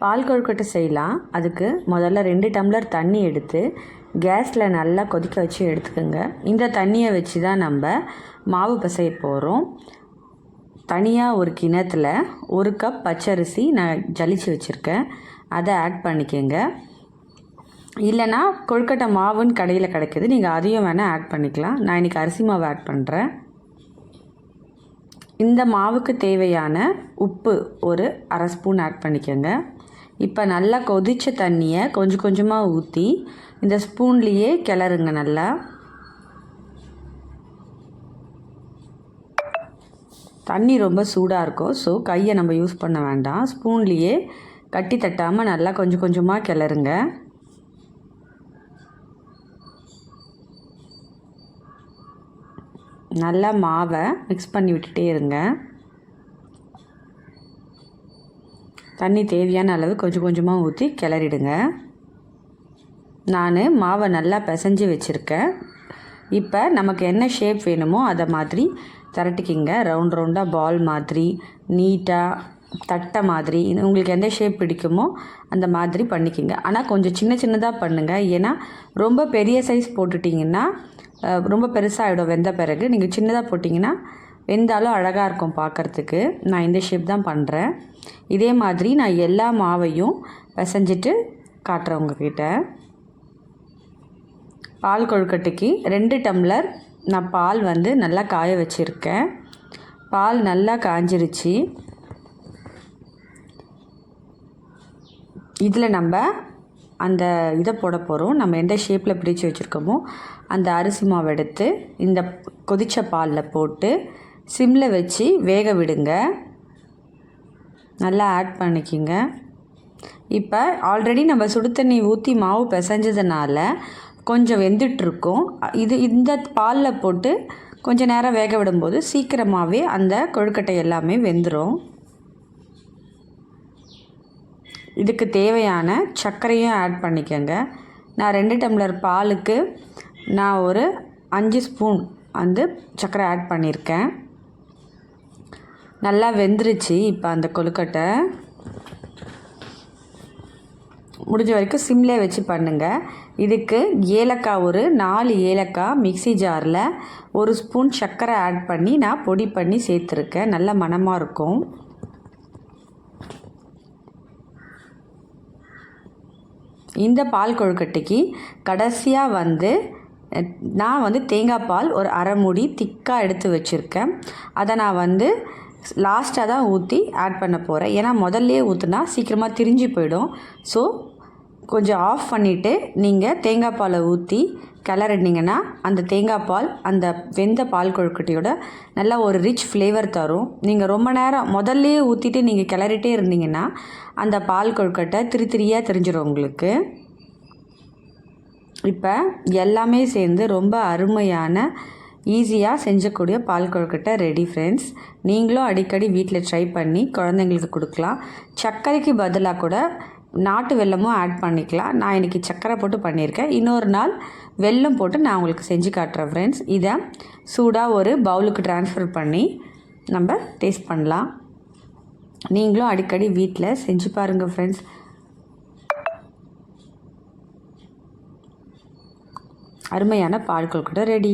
பால் கொழுக்கட்டை செய்யலாம். அதுக்கு முதல்ல ரெண்டு டம்ளர் தண்ணி எடுத்து கேஸில் நல்லா கொதிக்க வச்சு எடுத்துக்கோங்க. இந்த தண்ணியை வச்சு தான் நம்ம மாவு பிசைய போகிறோம் தனியாக ஒரு கிணத்துல ஒரு கப் பச்சரிசி நான் ஜலிச்சு வச்சுருக்கேன். அதை ஆட் பண்ணிக்கோங்க. இல்லைன்னா கொழுக்கட்டை மாவுன்னு கடையில் கிடைக்கிது. நீங்கள் அதையும் வேணால் ஆட் பண்ணிக்கலாம். நான் இன்றைக்கி அரிசி மாவு ஆட் பண்ணுறேன் இந்த மாவுக்கு தேவையான உப்பு ஒரு அரை ஸ்பூன் ஆட் பண்ணிக்கோங்க. இப்போ நல்லா கொதித்த தண்ணியை கொஞ்சம் கொஞ்சமாக ஊற்றி இந்த ஸ்பூன்லேயே கிளறுங்க நல்லா. தண்ணி ரொம்ப சூடாக இருக்கும் ஸோ கையை நம்ம யூஸ் பண்ண வேண்டாம். ஸ்பூன்லேயே கட்டி தட்டாமல் நல்லா கொஞ்சம் கொஞ்சமாக கிளறுங்க. நல்லா மாவை மிக்ஸ் பண்ணி விட்டுட்டே இருங்க. தண்ணி தேவையான அளவு கொஞ்சம் கொஞ்சமாக ஊற்றி கிளறிடுங்க. நான் மாவை நல்லா பிசைஞ்சு வச்சுருக்கேன். இப்போ நமக்கு என்ன ஷேப் வேணுமோ அதை மாதிரி திரட்டிக்கிங்க. ரவுண்ட் ரவுண்டாக பால் மாதிரி நீட்டாக தட்டை மாதிரி. உங்களுக்கு எந்த ஷேப் பிடிக்குமோ அந்த மாதிரி பண்ணிக்கிங்க. ஆனால் கொஞ்சம் சின்ன சின்னதாக பண்ணுங்கள் ஏன்னா ரொம்ப பெரிய சைஸ் போட்டுட்டிங்கன்னா ரொம்ப பெருசாகிடும் வெந்த பிறகு. நீங்கள் சின்னதாக போட்டிங்கன்னா வெந்தாலும் அழகாக இருக்கும் பார்க்குறதுக்கு நான் இந்த ஷேப் தான் பண்ணுறேன் இதே மாதிரி நான் எல்லா மாவையும் பிசைஞ்சிட்டு காட்டுறேன் உங்ககிட்ட. பால் கொழுக்கட்டைக்கு ரெண்டு டம்ளர் நான் பால் வந்து நல்லா காய வச்சுருக்கேன். பால் நல்லா காஞ்சிருச்சு. இதில் நம்ம அந்த இதை போட போகிறோம் நம்ம எந்த ஷேப்பில் பிடிச்சி வச்சுருக்கோமோ அந்த அரிசி மாவு எடுத்து இந்த கொதித்த பாலில் போட்டு சிம்மில் வச்சு வேக விடுங்க. நல்லா ஆட் பண்ணிக்கிங்க. இப்போ ஆல்ரெடி நம்ம சுடு தண்ணி ஊற்றி மாவு பிசைஞ்சதுனால கொஞ்சம் வெந்துட்டுருக்கும். இது இந்த பாலில் போட்டு கொஞ்சம் நேரம் வேக விடும்போது சீக்கிரமாகவே அந்த கொழுக்கட்டை எல்லாமே வெந்துடும் இதுக்கு தேவையான சர்க்கரையும் ஆட் பண்ணிக்கோங்க. நான் ரெண்டு டம்ளர் பாலுக்கு நான் ஒரு அஞ்சு ஸ்பூன் வந்து சர்க்கரை ஆட் பண்ணியிருக்கேன் நல்லா வெந்துருச்சு இப்போ அந்த கொழுக்கட்டை. முடிஞ்ச வரைக்கும் சிம்லே வச்சு பண்ணுங்கள் இதுக்கு ஏலக்காய் ஒரு நாலு ஏலக்காய் மிக்சி ஜாரில் ஒரு ஸ்பூன் சர்க்கரை ஆட் பண்ணி நான் பொடி பண்ணி சேர்த்துருக்கேன். நல்ல மணமாக இருக்கும். இந்த பால் கொழுக்கட்டைக்கு கடைசியாக வந்து நான் வந்து தேங்காய் பால் ஒரு அரை மூடி திக்காக எடுத்து வச்சுருக்கேன். அதை நான் வந்து லாஸ்ட்டாக தான் ஊற்றி ஆட் பண்ண போகிறேன் ஏன்னா முதல்லே ஊற்றுனா சீக்கிரமாக திரிஞ்சு போயிடும். ஸோ கொஞ்சம் ஆஃப் பண்ணிவிட்டு நீங்கள் தேங்காய் பாலை ஊற்றி கிளறினீங்கன்னா அந்த தேங்காய் பால் அந்த வெந்த பால் கொழுக்கட்டையோட நல்லா ஒரு ரிச் ஃப்ளேவர் தரும். நீங்கள் ரொம்ப நேரம் முதல்லையே ஊற்றிட்டு நீங்கள் கிளறிட்டே இருந்தீங்கன்னா அந்த பால் கொழுக்கட்டை திரு திரியாக தெரிஞ்சிடும் உங்களுக்கு. இப்போ எல்லாமே சேர்ந்து ரொம்ப அருமையான ஈஸியாக செஞ்சக்கூடிய பால் கொழுக்கட்டை ரெடி ஃப்ரெண்ட்ஸ் நீங்களும் அடிக்கடி வீட்டில் ட்ரை பண்ணி குழந்தைங்களுக்கு கொடுக்கலாம். சர்க்கரைக்கு பதிலாக கூட நாட்டு வெல்லமும் ஆட் பண்ணிக்கலாம். நான் இன்றைக்கி சர்க்கரை போட்டு பண்ணியிருக்கேன். இன்னொரு நாள் வெல்லம் போட்டு நான் உங்களுக்கு செஞ்சு காட்டுறேன் ஃப்ரெண்ட்ஸ் இதை சூடாக ஒரு பவுலுக்கு ட்ரான்ஸ்ஃபர் பண்ணி நம்ம டேஸ்ட் பண்ணலாம். நீங்களும் அடிக்கடி வீட்டில் செஞ்சு பாருங்கள் ஃப்ரெண்ட்ஸ் அருமையான பால் கொழுக்கட்டை ரெடி